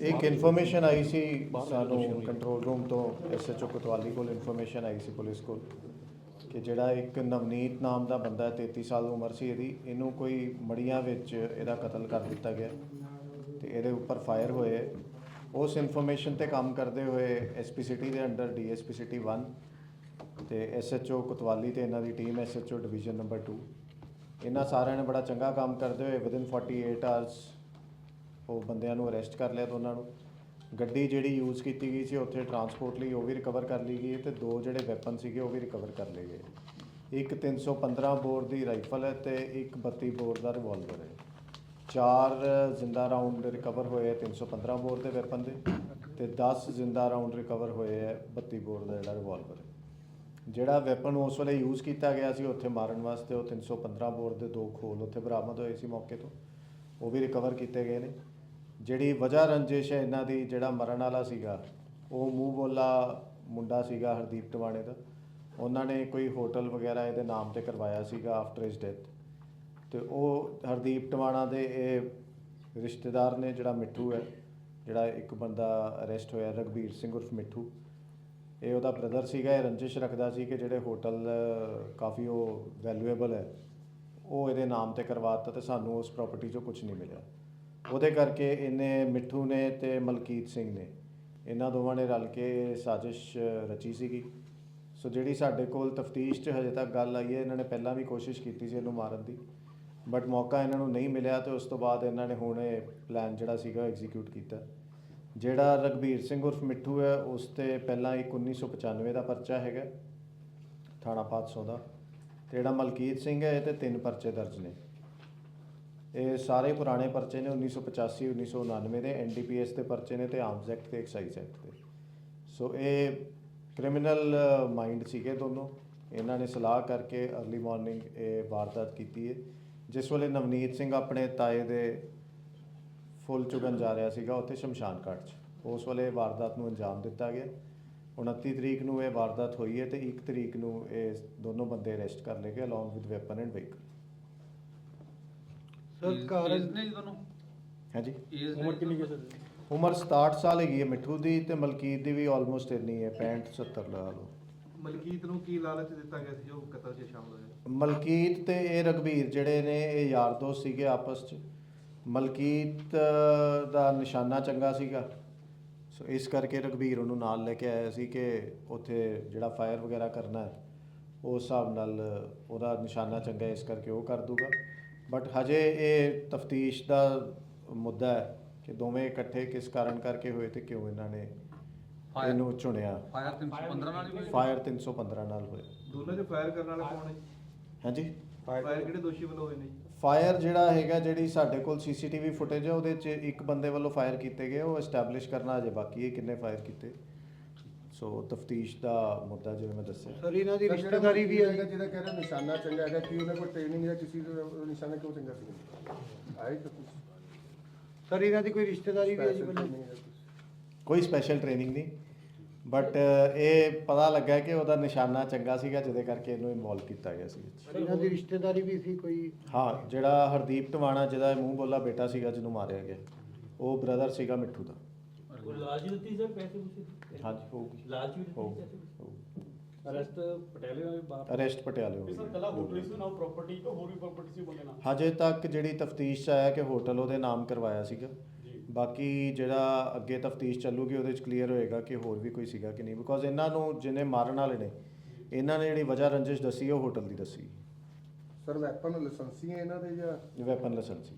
ਇੱਕ ਇਨਫੋਰਮੇਸ਼ਨ ਆਈ ਸੀ ਸਾਨੂੰ ਕੰਟਰੋਲ ਰੂਮ ਤੋਂ ਐਸਐਚਓ ਕੋਤਵਾਲੀ ਕੋਲ ਇਨਫੋਰਮੇਸ਼ਨ ਆਈ ਸੀ ਪੁਲਿਸ ਕੋਲ ਕਿ ਜਿਹੜਾ ਇੱਕ ਨਵਨੀਤ ਨਾਮ ਦਾ ਬੰਦਾ ਹੈ, 33 ਸਾਲ ਉਮਰ ਸੀ ਇਹਦੀ ਇਹਨੂੰ ਕੋਈ ਮੜੀਆਂ ਵਿੱਚ ਇਹਦਾ ਕਤਲ ਕਰ ਦਿੱਤਾ ਗਿਆ ਤੇ ਇਹਦੇ ਉੱਪਰ ਫਾਇਰ ਹੋਏ। ਉਸ ਇਨਫੋਰਮੇਸ਼ਨ ਤੇ ਕੰਮ ਕਰਦੇ ਹੋਏ ਐਸਪੀ ਸਿਟੀ ਦੇ ਅੰਡਰ ਡੀਐਸਪੀ ਸਿਟੀ 1 ਤੇ ਐਸਐਚਓ ਕੋਤਵਾਲੀ ਤੇ ਇਹਨਾਂ ਦੀ ਟੀਮ ਐਸਐਚਓ ਡਿਵੀਜ਼ਨ ਨੰਬਰ 2 ਇਹਨਾਂ ਸਾਰਿਆਂ ਨੇ ਬੜਾ ਚੰਗਾ ਕੰਮ ਕਰਦੇ ਹੋਏ ਵਿਦਿਨ 48 ਆਵਰਸ ਉਹ ਬੰਦਿਆਂ ਨੂੰ ਅਰੈਸਟ ਕਰ ਲਿਆ ਦੋਨਾਂ ਨੂੰ। ਗੱਡੀ ਜਿਹੜੀ ਯੂਜ਼ ਕੀਤੀ ਗਈ ਸੀ ਉੱਥੇ ਟਰਾਂਸਪੋਰਟ ਲਈ ਉਹ ਵੀ ਰਿਕਵਰ ਕਰ ਲਈ ਗਈ ਹੈ ਤੇ ਦੋ ਜਿਹੜੇ ਵੈਪਨ ਸੀਗੇ ਉਹ ਵੀ ਰਿਕਵਰ ਕਰ ਲਏ ਗਏ। ਇੱਕ 315 ਬੋਰ ਦੀ ਰਾਈਫਲ ਹੈ ਤੇ ਇੱਕ 32 ਬੋਰ ਦਾ ਰਿਵਾਲਵਰ ਹੈ। ਚਾਰ ਜ਼ਿੰਦਾ ਰਾਉਂਡ ਰਿਕਵਰ ਹੋਏ ਹੈ 315 ਬੋਰ ਦੇ ਵੈਪਨ ਦੇ ਤੇ 10 ਜ਼ਿੰਦਾ ਰਾਉਂਡ ਰਿਕਵਰ ਹੋਏ ਹੈ 32 ਬੋਰ ਦਾ ਜਿਹੜਾ ਰਿਵਾਲਵਰ ਜਿਹੜਾ ਵੈਪਨ ਉਸ ਵੇਲੇ ਯੂਜ਼ ਕੀਤਾ ਗਿਆ ਸੀ ਉੱਥੇ ਮਾਰਨ ਵਾਸਤੇ ਉਹ 315 ਬੋਰ ਦੇ ਦੋ ਖੋਲ ਉੱਥੇ ਬਰਾਮਦ ਹੋਏ ਸੀ ਮੌਕੇ ਤੋਂ। ਉਹ ਵੀ ਰਿਕਵਰ ਕੀਤੇ ਗਏ ਨੇ। ਜਿਹੜੀ ਵਜ੍ਹਾ ਰੰਜਿਸ਼ ਹੈ ਇਹਨਾਂ ਦੀ, ਜਿਹੜਾ ਮਰਨ ਵਾਲਾ ਸੀਗਾ, ਉਹ ਮੂੰਹ ਬੋਲਾ ਮੁੰਡਾ ਸੀਗਾ ਹਰਦੀਪ ਟਵਾਣੇ ਦਾ। ਉਹਨਾਂ ਨੇ ਕੋਈ ਹੋਟਲ ਵਗੈਰਾ ਇਹਦੇ ਨਾਮ ਤੇ ਕਰਵਾਇਆ ਸੀਗਾ ਆਫਟਰ ਹਿਸ ਡੈਥ ਤੇ ਉਹ ਹਰਦੀਪ ਟਵਾਣਾ ਦੇ ਇਹ ਰਿਸ਼ਤੇਦਾਰ ਨੇ ਜਿਹੜਾ ਮਿੱਠੂ ਹੈ, ਜਿਹੜਾ ਇੱਕ ਬੰਦਾ ਅਰੈਸਟ ਹੋਇਆ ਰਗਵੀਰ ਸਿੰਘ ਉਰਫ ਮਿੱਠੂ। ਇਹ ਉਹਦਾ ਬ੍ਰਦਰ ਸੀਗਾ, ਇਹ ਰੰਜਿਸ਼ ਰੱਖਦਾ ਸੀ ਕਿ ਜਿਹੜੇ ਹੋਟਲ, ਕਾਫੀ ਉਹ ਵੈਲਿਊਏਬਲ ਹੈ, ਉਹ ਇਹਦੇ ਨਾਮ ਤੇ ਕਰਵਾਤਾ ਤੇ ਸਾਨੂੰ ਉਸ ਪ੍ਰਾਪਰਟੀ 'ਚੋਂ ਕੁਝ ਨਹੀਂ ਮਿਲਿਆ। ਉਹਦੇ ਕਰਕੇ ਇਹਨੇ ਮਿੱਠੂ ਨੇ ਤੇ ਮਲਕੀਤ ਸਿੰਘ ਨੇ। ਇਹਨਾਂ ਦੋਵਾਂ ਨੇ ਰਲ ਕੇ ਸਾਜ਼ਿਸ਼ ਰਚੀ ਸੀਗੀ। ਸੋ ਜਿਹੜੀ ਸਾਡੇ ਕੋਲ ਤਫਤੀਸ਼ 'ਚ ਹਜੇ ਤੱਕ ਗੱਲ ਆਈ ਹੈ, ਇਹਨਾਂ ਨੇ ਪਹਿਲਾਂ ਵੀ ਕੋਸ਼ਿਸ਼ ਕੀਤੀ ਸੀ ਇਹਨੂੰ ਮਾਰਨ ਦੀ। ਬਟ ਮੌਕਾ ਇਹਨਾਂ ਨੂੰ ਨਹੀਂ ਮਿਲਿਆ ਤੇ ਉਸ ਤੋਂ ਬਾਅਦ ਇਹਨਾਂ ਨੇ ਹੁਣ ਇਹ ਪਲਾਨ ਜਿਹੜਾ ਸੀਗਾ ਐਗਜ਼ੀਕਿਊਟ ਕੀਤਾ। ਜਿਹੜਾ ਰਗਵੀਰ ਸਿੰਘ ਉਰਫ ਮਿੱਠੂ ਹੈ, ਉਸ ਤੇ ਪਹਿਲਾਂ ਇੱਕ 1995 ਦਾ ਪਰਚਾ ਹੈਗਾ, ਥਾਣਾ 500 ਦਾ। ਤੇ ਜਿਹੜਾ ਮਲਕੀਤ ਸਿੰਘ ਹੈ, ਇਹ ਤੇ ਤਿੰਨ ਪਰਚੇ ਦਰਜ ਨੇ। ਇਹ ਸਾਰੇ ਪੁਰਾਣੇ ਪਰਚੇ ਨੇ 1985 1999 ਦੇ ਐਨਡੀਪੀਐਸ ਦੇ ਪਰਚੇ ਨੇ ਤੇ ਆਰਮਸ ਐਕਟ ਤੇ ਐਕਸਾਈਜ਼ ਐਕਟ ਦੇ ਸੋ ਇਹ ਕ੍ਰਿਮੀਨਲ ਮਾਈਂਡ ਸੀਗੇ ਦੋਨੋਂ। ਇਹਨਾਂ ਨੇ ਸਲਾਹ ਕਰਕੇ अर्ਲੀ ਮਾਰਨਿੰਗ ਇਹ ਵਾਰਦਾਤ ਕੀਤੀ ਹੈ ਜਿਸ ਵੇਲੇ ਨਵਨੀਤ ਸਿੰਘ ਆਪਣੇ ਤਾਏ ਦੇ ਫੁੱਲ ਚੁਗਣ ਜਾ ਰਿਹਾ ਸੀਗਾ ਉੱਥੇ ਸ਼ਮਸ਼ਾਨ ਘਾਟ 'ਚ। ਉਸ ਵੇਲੇ ਵਾਰਦਾਤ ਨੂੰ ਅੰਜਾਮ ਦਿੱਤਾ ਗਿਆ। 29 ਤਰੀਕ ਨੂੰ ਇਹ ਵਾਰਦਾਤ ਹੋਈ ਹੈ ਤੇ 1 ਤਰੀਕ ਨੂੰ ਇਹ ਦੋਨੋਂ ਬੰਦੇ ਅਰੈਸਟ ਕਰ ਲਏ ਗਏ along with weapon and vehicle sir ਕਾਰਨ ਨੇ ਜੀ ਦੋਨੋਂ ਹਾਂਜੀ। ਏਜ ਉਮਰ ਕਿੰਨੀ ਹੈ ਸਰ? ਉਮਰ 67 ਸਾਲ ਹੈਗੀ ਹੈ ਮਿੱਠੂ ਦੀ ਤੇ ਮਲਕੀਤ ਦੀ ਵੀ ਆਲਮੋਸਟ ਇੰਨੀ ਹੈ 65 70 ਲਾ ਲਓ। ਮਲਕੀਤ ਨੂੰ ਕੀ ਲਾਲਚ ਦਿੱਤਾ ਗਿਆ ਸੀ ਜੋ ਕਤਲ 'ਚ ਸ਼ਾਮਲ ਹੋਇਆ? ਮਲਕੀਤ ਤੇ ਇਹ ਰਗਵੀਰ ਜਿਹੜੇ ਨੇ ਇਹ ਯਾਰ ਦੋਸਤ ਸੀਗੇ ਆਪਸ 'ਚ। ਮਲਕੀਤ ਦਾ ਨਿਸ਼ਾਨਾ ਚੰਗਾ ਸੀਗਾ। ਸੋ ਇਸ ਕਰਕੇ ਰਗਵੀਰ ਉਹਨੂੰ ਨਾਲ ਲੈ ਕੇ ਆਇਆ ਸੀ ਕਿ ਉੱਥੇ ਜਿਹੜਾ ਫਾਇਰ ਵਗੈਰਾ ਕਰਨਾ ਹੈ ਉਸ ਹਿਸਾਬ ਨਾਲ ਉਹਦਾ ਨਿਸ਼ਾਨਾ ਚੰਗਾ ਹੈ, ਇਸ ਕਰਕੇ ਉਹ ਕਰ ਦੂਗਾ। ਬਟ ਹਜੇ ਇਹ ਤਫਤੀਸ਼ ਦਾ ਮੁੱਦਾ ਹੈ ਕਿ ਦੋਵੇਂ ਇਕੱਠੇ ਕਿਸ ਕਾਰਨ ਕਰਕੇ ਹੋਏ ਤੇ ਕਿਉਂ ਇਹਨਾਂ ਨੇ Fire- ਇਹਨੂੰ ਚੁਣਿਆ। ਫਾਇਰ 315 ਨਾਲ ਹੀ ਹੋਈ? ਫਾਇਰ 315 ਨਾਲ ਹੋਇਆ ਦੋਨਾਂ 'ਚ ਫਾਇਰ ਕਰਨ ਵਾਲਾ ਕੌਣ ਹੈ? ਹਾਂਜੀ? ਫਾਇਰ ਕਿਹੜੇ ਦੋਸ਼ੀ ਵੱਲੋਂ ਹੋਏ ਨੇ? ਜੀ ਫਾਇਰ ਜਿਹੜਾ ਹੈਗਾ ਜਿਹੜੀ ਸਾਡੇ ਕੋਲ ਸੀਸੀਟੀਵੀ ਫੁਟੇਜ ਹੈ ਉਹਦੇ 'ਚ ਇੱਕ ਬੰਦੇ ਵੱਲੋਂ ਫਾਇਰ ਕੀਤੇ ਗਏ ਉਹ ਐਸਟੈਬਲਿਸ਼ ਕਰਨਾ ਅਜੇ ਬਾਕੀ ਹੈ ਕਿੰਨੇ ਫਾਇਰ ਕੀਤੇ। ਸੋ ਤਫਤੀਸ਼ ਦਾ ਮੁੱਦਾ ਜਿਵੇਂ ਮੈਂ ਦੱਸਿਆ। ਸਰ ਇਹਨਾਂ ਦੀ ਜਿਹੜਾ ਰਿਸ਼ਤੇਦਾਰੀ ਵੀ ਹੈਗਾ ਹੈ ਜਿਹਦਾ ਕਹਿ ਰਿਹਾ ਨਿਸ਼ਾਨਾ ਚੰਗਾ ਹੈਗਾ ਕਿ ਉਹਨਾਂ ਕੋਲ ਟ੍ਰੇਨਿੰਗ ਜਾਂ ਕਿਸੇ ਦਾ ਨਿਸ਼ਾਨਾ ਕਿਉਂ ਚੰਗਾ ਸੀ? ਆਈ ਤਾਂ ਕੁਝ ਸਰ ਇਹਨਾਂ ਦੀ ਕੋਈ ਰਿਸ਼ਤੇਦਾਰੀ ਵੀ ਹੈ ਜੀ ਕੁਛ। ਕੋਈ ਸਪੈਸ਼ਲ ਟ੍ਰੇਨਿੰਗ ਨਹੀਂ। ਬਟ ਇਹ ਪਤਾ ਲੱਗਾ ਕਿ ਉਹਦਾ ਨਿਸ਼ਾਨਾ ਚੰਗਾ ਸੀਗਾ ਜਿਹਦੇ ਕਰਕੇ ਇਹਨੂੰ ਇਨਵੋਲਵ ਕੀਤਾ ਗਿਆ ਸੀ। ਸਰ ਇਹਨਾਂ ਦੀ ਰਿਸ਼ਤੇਦਾਰੀ ਵੀ ਸੀ ਕੋਈ? ਹਾਂ ਜਿਹੜਾ ਹਰਦੀਪ ਟਵਾਣਾ ਜਿਹਦਾ ਮੂੰਹ ਬੋਲਾ ਬੇਟਾ ਸੀਗਾ ਜਿਹਨੂੰ ਮਾਰਿਆ ਗਿਆ। ਉਹ ਬ੍ਰਦਰ ਸੀਗਾ ਮਿੱਠੂ ਦਾ। ਕੋਈ ਲਾਲਚ ਦਿੱਤੀ ਸਰ ਪੈਸੇ ਪੂਸੇ ਹਾਂਜੀ ਹੋਊਗੀ ਲਾਲਚ ਵੀ ਦਿੱਤੀ ਹੋਊਗੀ ਪੈਸੇ ਅਰੈਸਟ ਪਟਿਆਲੇ ਵਾਲੇ ਬਾਹਰ ਅਰੈਸਟ ਪਟਿਆਲੇ ਸਰ ਹੋਟਲ ਸੀ ਨਾ ਪ੍ਰਾਪਰਟੀ ਕੋ ਹੋਰ ਵੀ ਪ੍ਰਾਪਰਟੀ ਸੀ ਬੰਦੇ ਨਾਲ ਹਜੇ ਤੱਕ ਜਿਹੜੀ ਤਫਤੀਸ਼ ਆਇਆ ਕਿ ਹੋਟਲ ਉਹਦੇ ਨਾਮ ਕਰਵਾਇਆ ਸੀਗਾ ਜੀ ਬਾਕੀ ਜਿਹੜਾ ਅੱਗੇ ਤਫਤੀਸ਼ ਚੱਲੂਗੀ ਉਹਦੇ 'ਚ ਕਲੀਅਰ ਹੋਏਗਾ ਕਿ ਹੋਰ ਵੀ ਕੋਈ ਸੀਗਾ ਕਿ ਨਹੀਂ ਬਿਕੋਜ਼ ਇਹਨਾਂ ਨੂੰ ਜਿਹਨੇ ਮਾਰਨ ਵਾਲੇ ਨੇ ਇਹਨਾਂ ਨੇ ਜਿਹੜੀ ਵਜ੍ਹਾ ਰੰਜਿਸ਼ ਦੱਸੀ ਉਹ ਹੋਟਲ ਦੀ ਦੱਸੀ ਸਰ ਵੈਪਨ ਲਾਇਸੈਂਸੀ ਹੈ ਇਹਨਾਂ ਦੇ ਜਾਂ ਵੈਪਨ ਲਾਇਸੈਂਸ ਸੀ